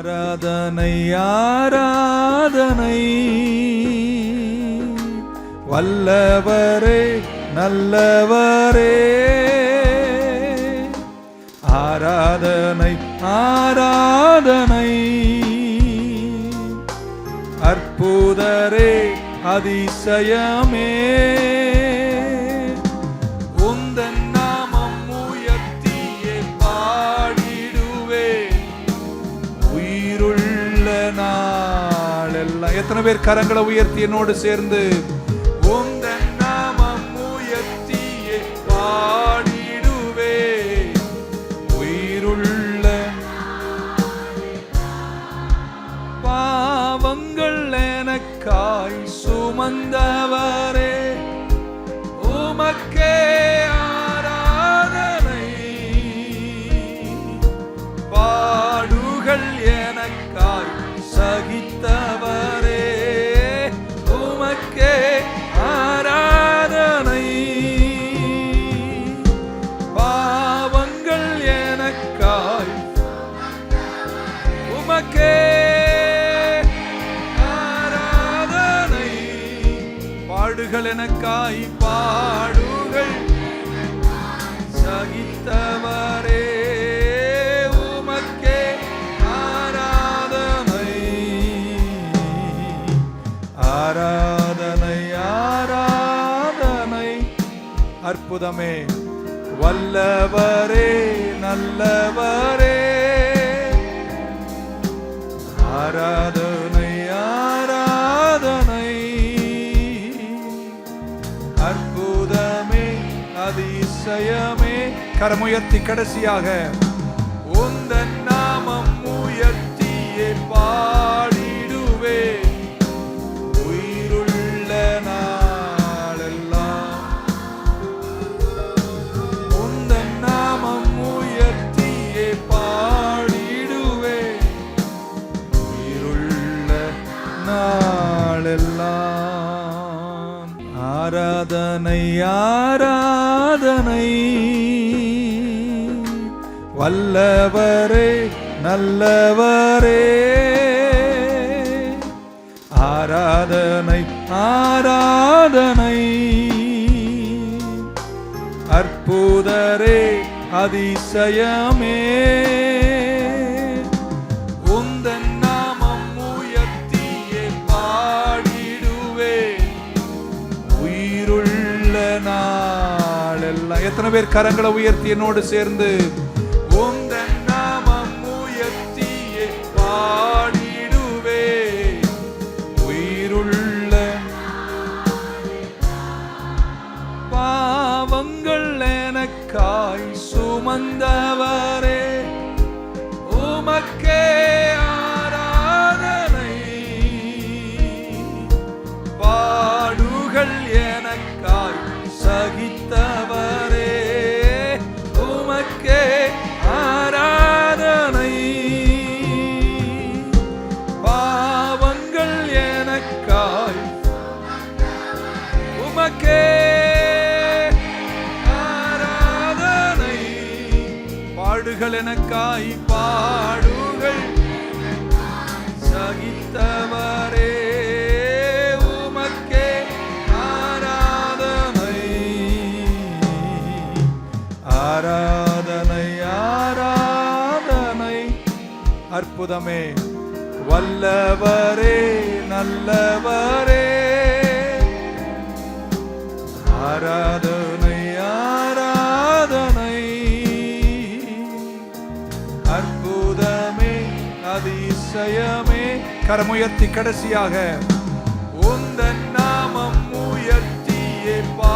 ஆராதனை ஆராதனை. வல்லவரே நல்லவரே. ஆராதனை ஆராதனை. அற்புதரே அதிசயமே. எத்தனை பேர் கரங்களை உயர்த்தி என்னோடு சேர்ந்து உந்தன் நாமம் உயர்த்தியே பாடிடுவே உயிருள்ள பாவங்கள் எனக்காய் சுமந்தவரே உமக்கே பாடுகள் எனக்காய் பாடுகள். சகித்தவரே உமக்கே ஆராதனை. ஆராதனை ஆராதனை. அற்புதமே வல்லவரே நல்லவரே. ஆராதனை அதிசயமே கரமுயர்த்தி கடைசியாக. உந்தன் ஆராதனை ஆராதனை. வல்லவரே நல்லவரே. ஆராதனை ஆராதனை. அற்புதரே அதிசயமே. எத்தனை பேர் கரங்களை உயர்த்தி என்னோடு சேர்ந்து உந்தன் சுமந்தவரே உமக்கே ஆராதனை பாடுகள் எனக்காய் சகித்தவர். பாடுகள் எனக்காய் பாடுகள். சகித்தவரே உமக்கே ஆராதனை. ஆராதனை ஆராதனை. அற்புதமே வல்லவரே நல்லவரே. ஆராதனை அதிசயமே கரமுயர்த்தி கடைசியாக உந்த நாமம் உயர்த்தியே பா